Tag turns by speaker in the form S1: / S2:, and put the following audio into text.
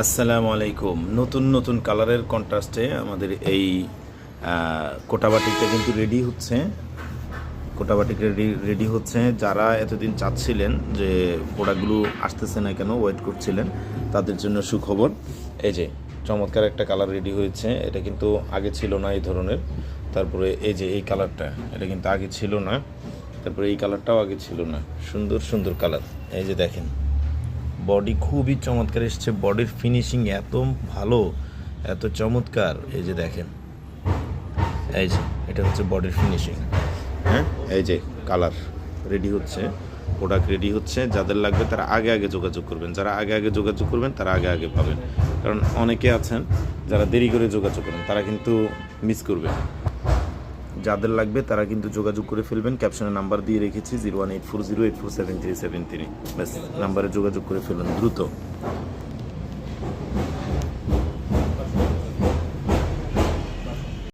S1: আসসালামু আলাইকুম। নতুন নতুন কালারের কন্ট্রাস্টে আমাদের এই কোটাবাটিকটা কিন্তু রেডি হচ্ছে। কোটাবাটিক রেডি রেডি হচ্ছে। যারা এতদিন চাচ্ছিলেন যে প্রোডাক্টগুলো আসতেছে না কেন ওয়েট করছিলেন, তাদের জন্য সুখবর। এই যে, চমৎকার একটা কালার রেডি হয়েছে। এটা কিন্তু আগে ছিল না এই ধরনের। তারপরে এই যে, এই কালারটা এটা কিন্তু আগে ছিল না। তারপরে এই কালারটাও আগে ছিল না। সুন্দর সুন্দর কালার এই যে দেখেন। বডি খুবই চমৎকার এসছে। বডির ফিনিশিং এত ভালো, এত চমৎকার। এই যে দেখেন। এই যে, এটা হচ্ছে বডির ফিনিশিং হ্যাঁ? এই যে কালার রেডি হচ্ছে। প্রোডাক্ট রেডি হচ্ছে। যাদের লাগবে তারা আগে আগে যোগাযোগ করবেন। যারা আগে আগে যোগাযোগ করবেন, তারা আগে আগে পাবেন। কারণ অনেকে আছেন, যারা দেরি করে যোগাযোগ করেন, তারা কিন্তু মিস করবে যাদের লাগবে তারা কিন্তু যোগাযোগ করে ফেলবেন। ক্যাপশনের নাম্বার দিয়ে রেখেছি zero one eight four zero eight four seven three seven three ব্যাস নাম্বারে যোগাযোগ করে ফেলবেন দ্রুত।